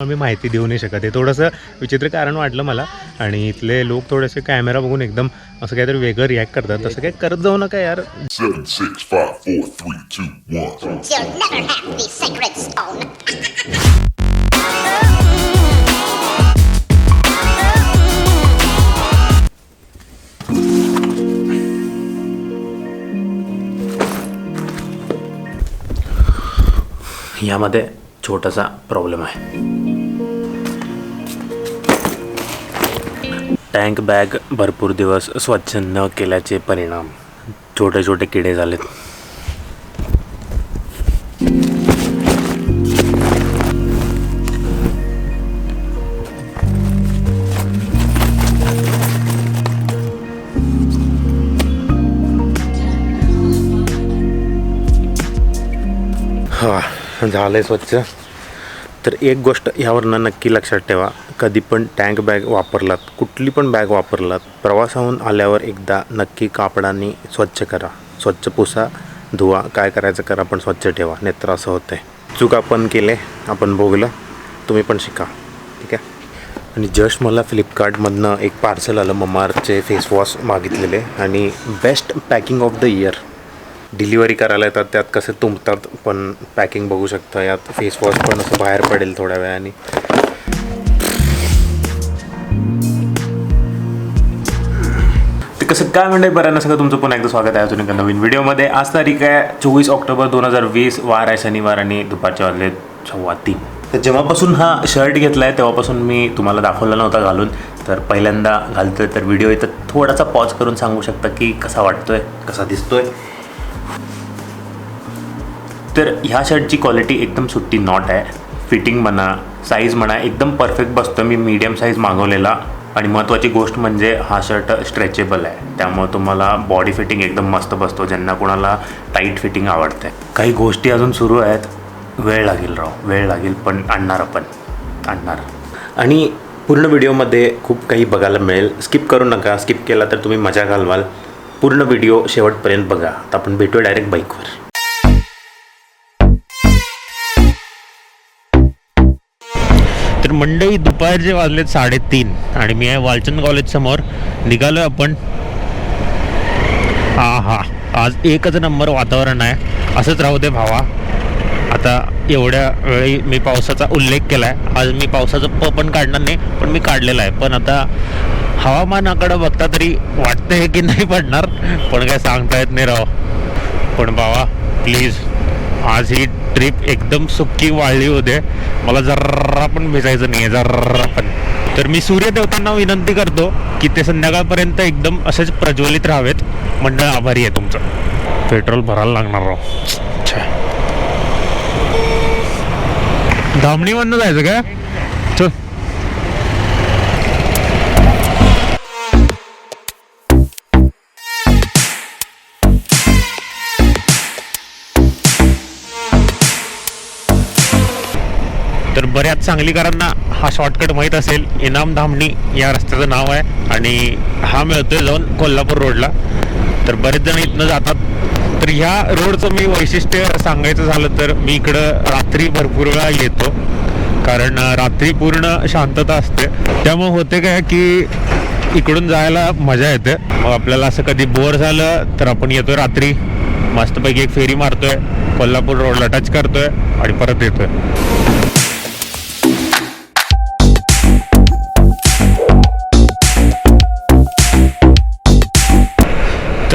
मी माहिती देऊ नाही शकत. आहे थोडंसं विचित्र कारण वाटलं मला. आणि इथले लोक थोडेसे कॅमेरा बघून एकदम असं काहीतरी वेगळं रिॲक्ट करतात. तसं काही करत जाऊ नका यार. यामध्ये छोटासा प्रॉब्लेम आहे. टँक बॅग भरपूर दिवस स्वच्छ न केल्याचे परिणाम. छोटे छोटे किडे झालेत. हां झालं आहे स्वच्छ. तर एक गोष्ट ह्यावरनं नक्की लक्षात ठेवा. कधी पण टँक बॅग वापरलात कुठली पण बॅग वापरलात प्रवासाहून आल्यावर एकदा नक्की कापडाने स्वच्छ करा. स्वच्छ पुसा धुवा काय करायचं करा पण स्वच्छ ठेवा. नाहीतर असं होतं आहे चूक आपण केले आपण भोगलं तुम्ही पण शिका. ठीक आहे? आणि जस्ट मला फ्लिपकार्टमधनं एक पार्सल आलं ममारचे फेसवॉश मागितलेले. आणि best packing of the year delivery करायला येतात त्यात कसे तुंबतात पण पॅकिंग बघू शकता. यात फेसवॉश पण असं बाहेर पडेल थोड्या वेळाने. ते कसं काय म्हणते बरं सगळं तुमचं पुन्हा एकदा स्वागत आहे अजून एका नवीन व्हिडिओमध्ये आज तारीख आहे चोवीस ऑक्टोबर दोन हजार वीस वार आहे शनिवार आणि दुपारच्या वाजले सव्वा तीन. तर जेव्हापासून हा शर्ट घेतला आहे तेव्हापासून मी तुम्हाला दाखवला नव्हता घालून. तर पहिल्यांदा घालतोय तर व्हिडिओ इथं थोडासा पॉज करून सांगू शकता की कसा वाटतोय कसा दिसतोय. तर ह्या शर्टची क्वालिटी एकदम सुट्टी नॉट आहे. फिटिंग म्हणा साईज म्हणा एकदम परफेक्ट बसतो मी मीडियम साईज मागवलेला. आणि महत्त्वाची गोष्ट म्हणजे हा शर्ट स्ट्रेचेबल आहे. त्यामुळे तुम्हाला बॉडी फिटिंग एकदम मस्त बसतो ज्यांना कोणाला टाईट फिटिंग आवडते काही गोष्टी अजून सुरू आहेत. वेळ लागेल राव. वेळ लागेल पण आणणार आपण. आणणार. आणि पूर्ण व्हिडिओमध्ये खूप काही बघायला मिळेल. स्किप करू नका. स्किप केला तर तुम्ही मजा घालवाल. पूर्ण व्हिडिओ शेवटपर्यंत बघा. आता आपण भेटूया डायरेक्ट बाईकवर तर मंडई दुपारचे वाजलेत साडेतीन आणि मी आहे वालचंद कॉलेज समोर. निघालो आपण. हा हा आज एकच नंबर वातावरण आहे. असंच राहू दे भावा. आता एवढ्या वेळी मी पावसाचा उल्लेख केला आहे आज मी पावसाचं प पण काढणार नाही पण मी काढलेलं आहे. पण आता हवामानाकडं बघता तरी वाटतंय की नाही पडणार पण काय सांगता येत नाही राव. पण बाबा प्लीज आज ही ट्रिप एकदम सुक्की वाळली होते. मला जरा पण भिजायचं नाही आहे जरा पण. तर मी सूर्यदेवतांना विनंती करतो की ते संध्याकाळपर्यंत एकदम असेच प्रज्वलित राहावेत. मंडळ आभारी आहे तुमचं. पेट्रोल भरायला लागणार राह अच्छा धामणीमधनं जायचं काय बऱ्याच सांगलीकरांना हा शॉर्टकट माहीत असेल. इनाम धामणी या रस्त्याचं नाव आहे आणि हा मिळतोय जाऊन कोल्हापूर रोडला तर बरेच जण इथनं जातात. तर ह्या रोडचं मी वैशिष्ट्य सांगायचं झालं तर मी इकडं रात्री भरपूर वेळा येतो. कारण रात्री पूर्ण शांतता असते. त्यामुळे होते काय की इकडून जायला मजा येते. मग आपल्याला असं कधी बोर झालं तर आपण येतो रात्री. मस्तपैकी एक फेरी मारतोय. कोल्हापूर रोडला टच करतोय आणि परत येतोय.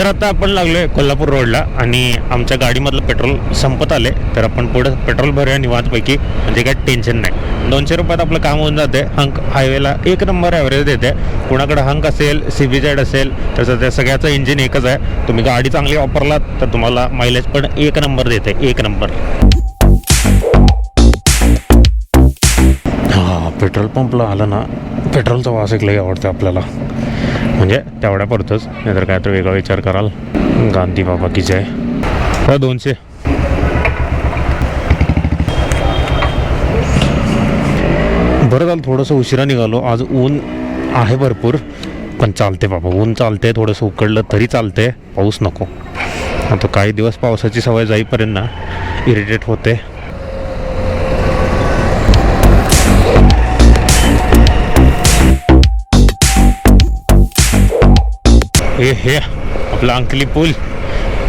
तर आता आपण लागलो आहे कोल्हापूर रोडला आणि आमच्या गाडीमधलं पेट्रोल संपत आले तर आपण पुढं पेट्रोल भरूया निवांतपैकी. म्हणजे काय टेन्शन नाही. दोनशे रुपयात आपलं काम होऊन जाते हंक हायवेला एक नंबर ॲव्हरेज देते कुणाकडे हंक असेल सी बी जेड असेल तर त्या सगळ्याचं इंजिन एकच आहे. तुम्ही गाडी चांगली वापरलात तर तुम्हाला मायलेज पण एक नंबर देते एक नंबर हां पेट्रोल पंपला आलं ना पेट्रोलचा वास एक लई आवडतो आपल्याला. म्हणजे तेवढ्या पुरतंच. नाहीतर काय तर वेगळा विचार कराल. गांधी बाबा की जय. हो दोनशे. बरं झालं थोडंसं उशिरा निघालो. आज ऊन आहे भरपूर पण चालते बाबा. ऊन चालते थोडंसं उकडलं तरी चालते पाऊस नको. आता काही दिवस पावसाची सवय जाईपर्यंत ना इरिटेट होते. हे हे आपला अंकली पूल.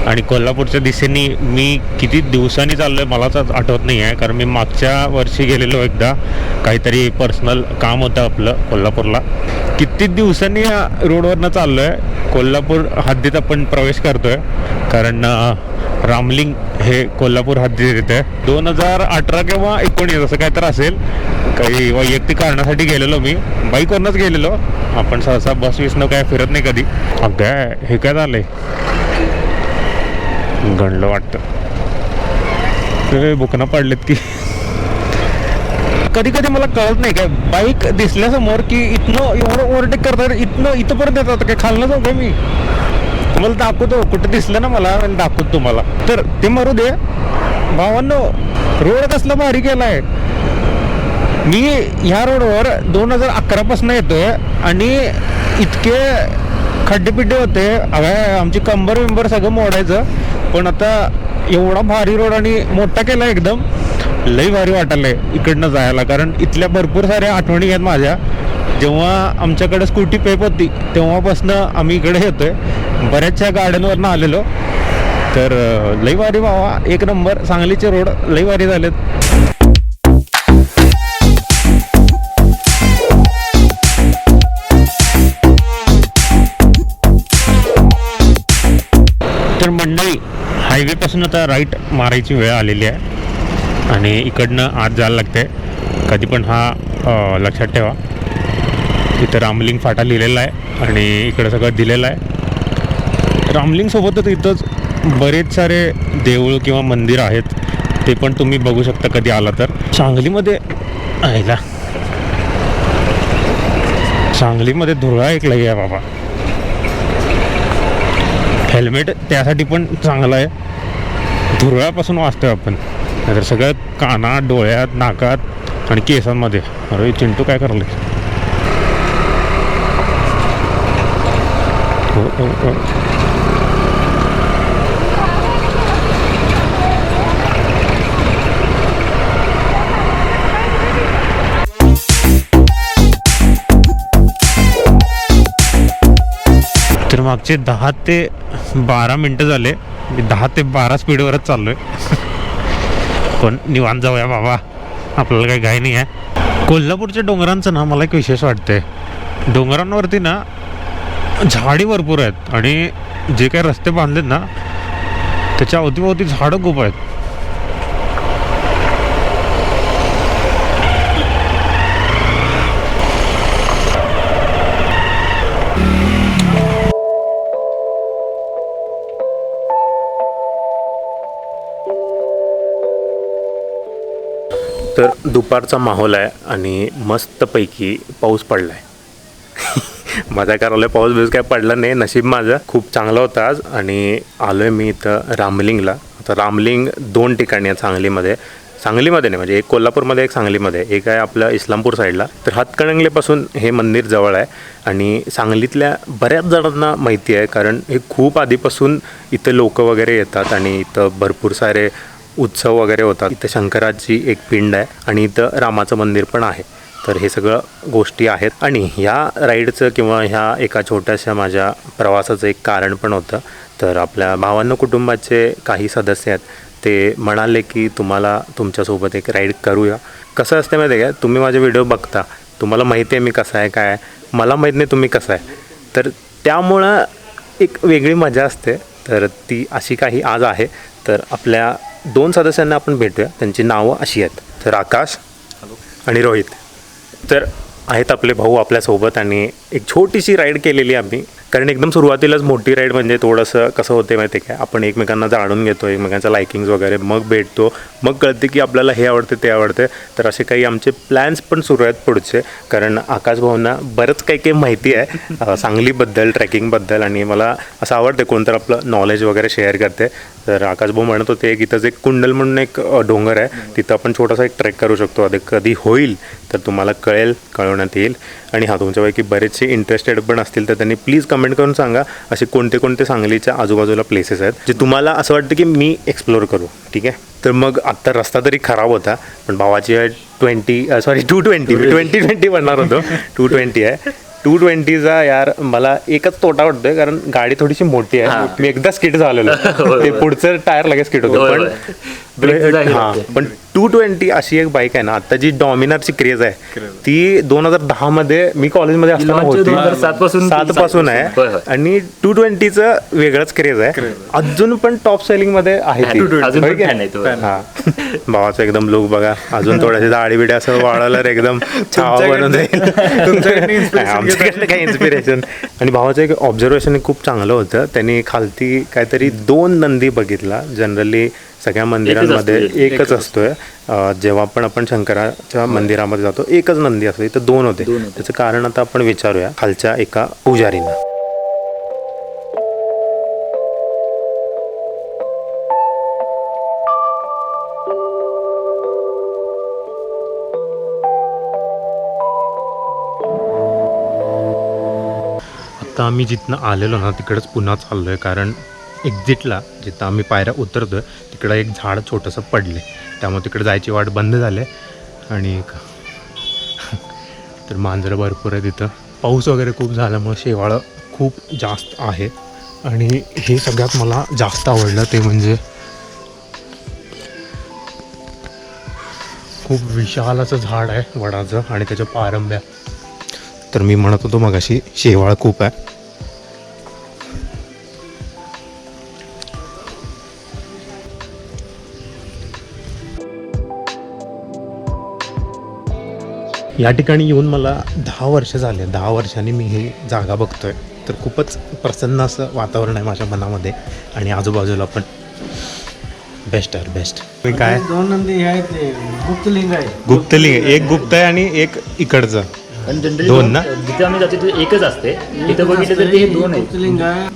आणि कोल्हापूरच्या दिशेने मी किती दिवसांनी चाललो आहे मलाच आठवत नाही आहे कारण मी मागच्या वर्षी गेलेलो एकदा. काहीतरी पर्सनल काम होतं आपलं कोल्हापूरला. किती दिवसांनी या रोडवरनं चाललो आहे कोल्हापूर हद्दीत आपण प्रवेश करतो आहे कारण रामलिंग हे कोल्हापूर हद्दीत येते दोन हजार अठरा किंवा एकोणीस असं काय तर असेल. काही वैयक्तिक कारणासाठी गेलेलो मी. बाईकवरनंच गेलेलो. आपण सहसा बस विसनं काय फिरत नाही कधी. अगं हे काय झालं आहे गणलं वाटतं. ते बुकनं पडलेत की. कधी कधी मला कळत नाही काय बाईक दिसल्यासमोर की इथनं एवढं ओव्हरटेक करतात इथनं इथंपर्यंत येतात काय खालनं जाऊ काय मी? मला दाखवतो कुठं दिसलं ना मला आणि दाखवतो तुम्हाला. तर ते मरू दे. भावांनो रोड कसला भारी केलाय. मी ह्या रोडवर दोन हजार अकरापासून येतोय आणि इतके खड्डेपिड्डे होते. अगं आमची कंबर विंबर सगळं मोडायचं. पण आता एवढा भारी रोड आणि मोठा केला एकदम लई भारी वाटायलंय इकडनं जायला. कारण इथल्या भरपूर साऱ्या आठवणी आहेत माझ्या. जेव्हा आमच्याकडे स्कूटी पेप होती तेव्हापासनं आम्ही इकडे येतोय. बऱ्याचशा गाड्यांवरनं आलेलो. तर लई भारी भावा. एक नंबर सांगलीचे रोड लई भारी झालेत. तर मंडळी हायवेपासून आता राईट मारायची वेळ आलेली आहे. आणि इकडनं आत जायला लागते कधी पण हा लक्षात ठेवा. इथं रामलिंग फाटा लिहिलेला आहे आणि इकडं सगळं दिलेलं आहे. रामलिंगसोबतच इथंच बरेच सारे देऊळ किंवा मंदिर आहेत. ते पण तुम्ही बघू शकता कधी आला तर. सांगलीमध्ये आयला. सांगलीमध्ये धुळा एक लई आहे बाबा. हेल्मेट त्यासाठी पण चांगलं आहे. धुरळापासून वाचतोय आपण. नाहीतर सगळं कानात डोळ्यात नाकात आणि केसांमध्ये. अरे चिंटू काय करले हो, हो, हो. तर मागचे दहा ते बारा मिनटं झाले. मी दहा ते बारा स्पीडवरच चाललो आहे पण निवांत जाऊया बाबा. आपल्याला काही घाई नाही आहे कोल्हापूरच्या डोंगरांचं ना मला एक विशेष वाटतंय. डोंगरांवरती ना झाडी भरपूर आहेत. आणि जे काही रस्ते बांधलेत ना त्याच्या अवतीभोवती झाडं खूप आहेत. दुपारचा माहोल आहे आणि मस्तपैकी पाऊस पडला आहे मजा करायला पाऊस बिऊस काय पडला नाही नशीब माझं खूप चांगला होता आज आणि आलो आहे मी इथं रामलिंगला. आता रामलिंग दोन ठिकाणी आहे सांगलीमध्ये. सांगलीमध्ये नाही म्हणजे एक कोल्हापूरमध्ये एक सांगलीमध्ये. एक आहे आपलं इस्लामपूर साईडला. तर हातकणंगलेपासून हे मंदिर जवळ आहे आणि सांगलीतल्या बऱ्याच जणांना माहिती आहे कारण हे खूप आधीपासून इथं लोक वगैरे येतात आणि इथं भरपूर सारे उत्सव वगैरे होतात. इथं शंकराची एक पिंड आहे आणि इथं रामाचं मंदिर पण आहे. तर हे सगळं गोष्टी आहेत. आणि ह्या राईडचं किंवा ह्या एका छोट्याशा माझ्या प्रवासाचं एक कारण पण होतं. तर आपल्या भावांनो कुटुंबाचे काही सदस्य आहेत. ते म्हणाले की तुम्हाला तुमच्यासोबत एक राईड करूया. कसं असतं माहिती आहे का? तुम्ही माझे व्हिडिओ बघता. तुम्हाला माहिती आहे मी कसं आहे काय मला माहीत नाही तुम्ही कसं आहे. तर त्यामुळं एक वेगळी मजा असते. तर ती अशी काही आज आहे. तर आपल्या दोन सदस्यांना आपण भेटूया. त्यांची नावं अशी आहेत. तर आकाश आणि रोहित. तर आहेत आपले भाऊ आपल्यासोबत आणि एक छोटीशी राईड केलेली आम्ही. कारण एकदम सुरुवातीलाच मोठी राईड म्हणजे थोडंसं कसं होते माहिती आहे काय आपण एकमेकांना जाणून घेतो एकमेकांचा लायकिंग्स वगैरे मग भेटतो. मग कळते की आपल्याला हे आवडते ते आवडते. तर असे काही आमचे प्लॅन्स पण सुरू आहेत पुढचे. कारण आकाश भाऊंना बरंच काही काही माहिती आहे. सांगलीबद्दल ट्रेकिंगबद्दल आणि मला असं आवडते कोणतं आपलं नॉलेज वगैरे शेअर करते. तर आकाश भाऊ म्हणत होते एक इथंच एक कुंडल म्हणून एक डोंगर आहे तिथं आपण छोटासा एक ट्रेक करू शकतो. अधिक कधी होईल तर तुम्हाला कळेल कळवण्यात येईल. आणि हा तुमच्यापैकी बरेचसे इंटरेस्टेड पण असतील तर त्यांनी प्लीज कमेंट करून सांगा असे कोणते कोणते सांगलीच्या आजूबाजूला प्लेसेस आहेत जे तुम्हाला असं वाटतं की मी एक्सप्लोअर करू. ठीक आहे? तर मग आत्ता रस्ता तरी खराब होता पण भावाची आहे twenty sorry two twenty twenty twenty म्हणणार होतो. टू ट्वेंटी आहे. टू ट्वेंटीचा यार मला एकच तोटा वाटतोय कारण गाडी थोडीशी मोठी आहे. मी एकदा स्किट झालेलो. ते पुढचं टायर लगेच स्किट होतं. पण. पण टू ट्वेंटी अशी एक बाईक आहे ना आता जी डॉमिनरची क्रेज आहे ती दोन हजार दहा मध्ये मी कॉलेजमध्ये असताना होती. 2007 पासून सात पासून आहे. आणि टू ट्वेंटीचं वेगळंच क्रेज आहे. अजून पण टॉप सेलिंगमध्ये आहे. हा. भावाचं एकदम लुक बघा. अजून थोडेसे दाढी बिडे असं वाळवलं एकदम छावा बनून जाईल. आमच्याकडनं काही इन्स्पिरेशन आणि भावाचं एक ऑब्झर्वेशन खूप चांगलं होतं. त्यांनी खालती काहीतरी दोन नंदी बघितला. जनरली सगळ्या मंदिरांमध्ये एकच असतोय. अं, जेव्हा पण आपण शंकराच्या मंदिरामध्ये जातो एकच नंदी असतो. इथं दोन होते. दोन होते. त्याचं कारण आता आपण विचारूया खालच्या एका पुजारींना. आता आम्ही जिथनं आलेलो ना तिकडंच पुन्हा चाललो आहे कारण एक्झिटला जिथं आम्ही पायऱ्या उतरतो आहे तिकडं एक झाड छोटंसं पडले त्यामुळे तिकडे जायची वाट बंद झाली आणि एक तर मांजरं भरपूर आहे तिथं पाऊस वगैरे खूप झाल्यामुळे शेवाळं खूप जास्त आहे. आणि हे सगळ्यात मला जास्त आवडलं ते म्हणजे खूप विशाल असं झाड आहे वडाचं आणि त्याच्या पारंब्या. तर मी म्हणत होतो मगाशी शेवाळ खूप आहे. या ठिकाणी येऊन मला दहा वर्ष झाले. दहा वर्षांनी मी ही जागा बघतोय. तर खूपच प्रसन्न असं वातावरण आहे माझ्या मनामध्ये आणि आजूबाजूला पण. बेस्ट आहे बेस्ट काय? दोन नंदी हे आहेत ते गुप्तलिंग आहे. गुप्तलिंग. एक गुप्त आहे आणि एक इकडचं. दोन ना? जिथे आम्ही जातो तिथे एकच असते. तिथे बघितलं तर ते हे दोन आहे.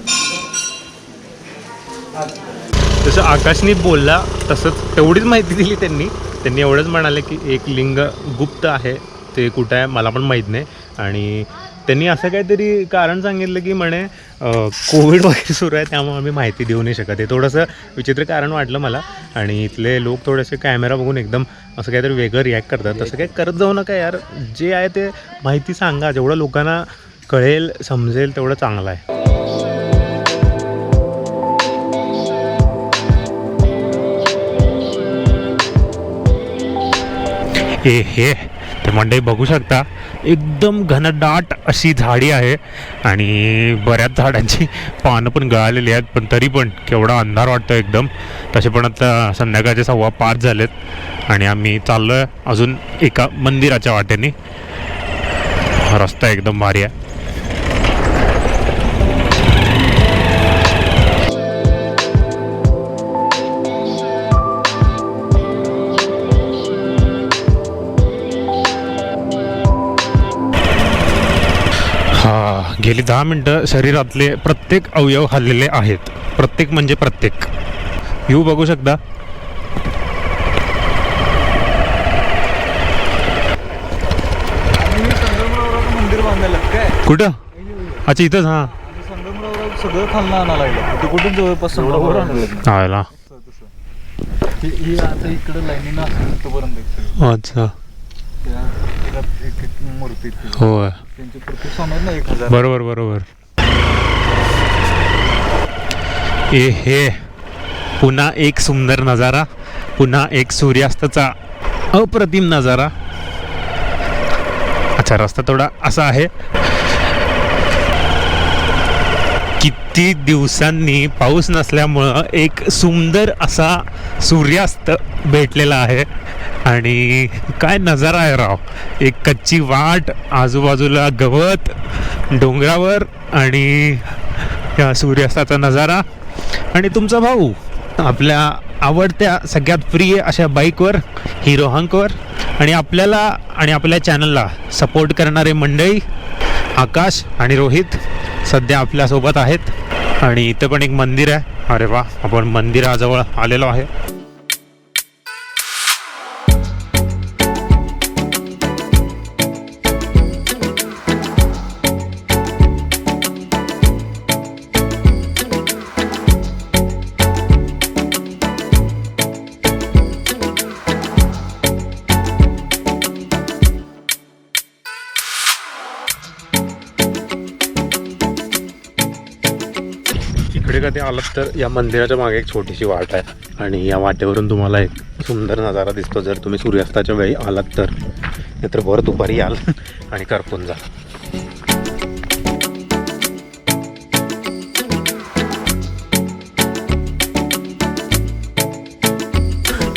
जसं आकाशने बोलला तसंच तेवढीच माहिती दिली त्यांनी. त्यांनी एवढंच म्हणाले की एक लिंग गुप्त आहे. ते कुठं आहे मला पण माहीत नाही. आणि त्यांनी असं काहीतरी कारण सांगितलं की म्हणे कोविड वगैरे सुरू आहे त्यामुळे आम्ही माहिती देऊ नाही शकत. आहे थोडंसं विचित्र कारण वाटलं मला. आणि इथले लोक थोडेसे कॅमेरा बघून एकदम असं काहीतरी वेगळं रिॲक्ट करतात. तसं काही करत जाऊ नका यार. जे आहे ते माहिती सांगा. जेवढं लोकांना कळेल समजेल तेवढं चांगलं आहे. हे हे. ते मंडई बघू शकता. एकदम घनदाट अशी झाडी आहे आणि बऱ्याच झाडांची पानं पण गळालेली आहेत पण तरी पण केवढा अंधार वाटतो एकदम. तसे पण आता संध्याकाळचे सव्वा पाच झालेत आणि आम्ही चाललो आहे अजून एका मंदिराच्या वाटेने. रस्ता एकदम भारी आहे. गेली दहा मिनटं शरीरातले प्रत्येक अवयव हल्लेले आहेत. प्रत्येक म्हणजे प्रत्येक. व्ह्यू बघू शकता. कुठं? अच्छा इथंच हां. सगळं खालनं लागलं कुठून जवळपास आता इकडं लाईनीनं. अच्छा. एक एक मूर्ती. होय. त्यांचे प्रत्येक सोनं ना एक हजार बरोबर बरोबर. ए हे. पुन्हा एक सुंदर नजारा. पुन्हा एक सूर्यास्ताचा अप्रतिम नजारा. अच्छा रस्ता थोडा असा आहे. किती दिवसांनी पाऊस नसल्यामुळं एक सुंदर असा सूर्यास्त भेटलेला आहे. आणि काय नजारा आहे राव? एक कच्ची वाट आजूबाजूला गवत डोंगरावर आणि या सूर्यास्ताचा नजारा. आणि तुमचा भाऊ आपल्या आवडत्या सगळ्यात प्रिय अशा बाईकवर हिरो हंकवर आणि आपल्याला आणि आपल्या चॅनलला सपोर्ट करणारे मंडळी आकाश आणि रोहित सध्या आपल्यासोबत आहेत. आणि इथं पण एक मंदिर आहे. अरे वा आपण मंदिराजवळ आलेलो आहे. कधी आलात तर या मंदिराच्या मागे एक छोटीशी वाट आहे. आणि या वाटेवरून तुम्हाला एक सुंदर नजारा दिसतो. जर तुम्ही सूर्यास्ताच्या वेळी आलात तर. नाहीतर वर दुपारी याल आणि करपून जा.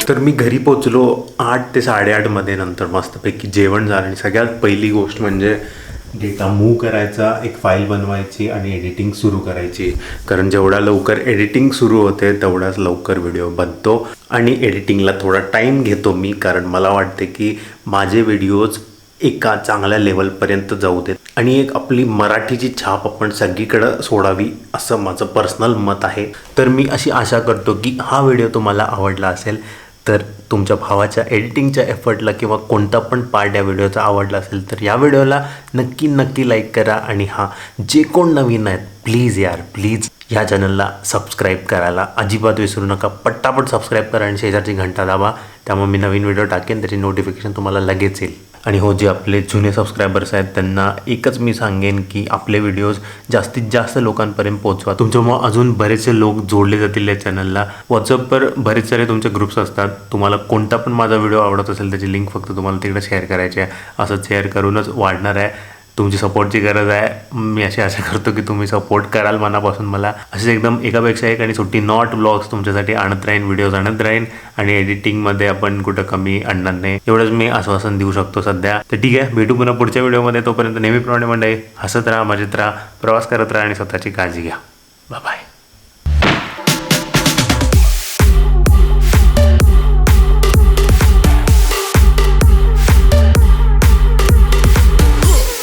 तर मी घरी पोचलो आठ ते साडेआठमध्ये नंतर मस्तपैकी जेवण झालं आणि सगळ्यात पहिली गोष्ट म्हणजे डेटा मूव्ह करायचा एक फाईल बनवायची आणि एडिटिंग सुरू करायची. कारण जेवढा लवकर एडिटिंग सुरू होते तेवढाच लवकर व्हिडिओ बनतो. आणि एडिटिंगला थोडा टाईम घेतो मी कारण मला वाटते की माझे व्हिडिओज एका चांगल्या लेवलपर्यंत जाऊ देत. आणि एक आपली मराठीची छाप आपण सगळीकडं सोडावी असं माझं पर्सनल मत आहे. तर मी अशी आशा करतो की हा व्हिडिओ तुम्हाला आवडला असेल. तर तुमच्या भावाच्या एडिटिंगच्या एफर्टला किंवा कोणता पण पार्ट या व्हिडिओचा आवडला असेल तर या व्हिडिओला नक्की नक्की लाईक करा आणि हां जे कोण नवीन आहेत प्लीज यार प्लीज ह्या चॅनलला सबस्क्राईब करायला. अजिबात विसरू नका. पट्टापट सबस्क्राईब करा आणि शेजारची घंटा दाबा. त्यामुळे मी नवीन व्हिडिओ टाकेन त्याची नोटिफिकेशन तुम्हाला लगेच येईल. आणि हो जे आपले जुने सबस्क्रायबर्स आहेत त्यांना एकच मी सांगेन की आपले व्हिडिओज जास्तीत जास्त लोकांपर्यंत पोहोचवा. तुमच्यामुळं अजून बरेचसे लोक जोडले जातील या चॅनलला व्हॉट्सअपवर बरेच सारे तुमचे ग्रुप्स असतात. तुम्हाला कोणता पण माझा व्हिडिओ आवडत असेल त्याची लिंक फक्त तुम्हाला तिकडे शेअर करायची आहे. असं शेअर करूनच वाढणार आहे. तुमची सपोर्टची गरज आहे. मी अशी आशा करतो की तुम्ही सपोर्ट कराल मनापासून मला. असेच एकदम एकापेक्षा एक आणि सुट्टी नॉट ब्लॉग्स तुमच्यासाठी आणत राहीन व्हिडिओज आणत राहीन आणि एडिटिंगमध्ये आपण कुठं कमी आणणार नाही. एवढंच मी आश्वासन देऊ शकतो सध्या. तर ठीक आहे भेटू पुन्हा पुढच्या व्हिडिओमध्ये तोपर्यंत नेहमीप्रमाणे म्हणजे हसत राहा मजेत राहा प्रवास करत राहा आणि स्वतःची काळजी घ्या. बाय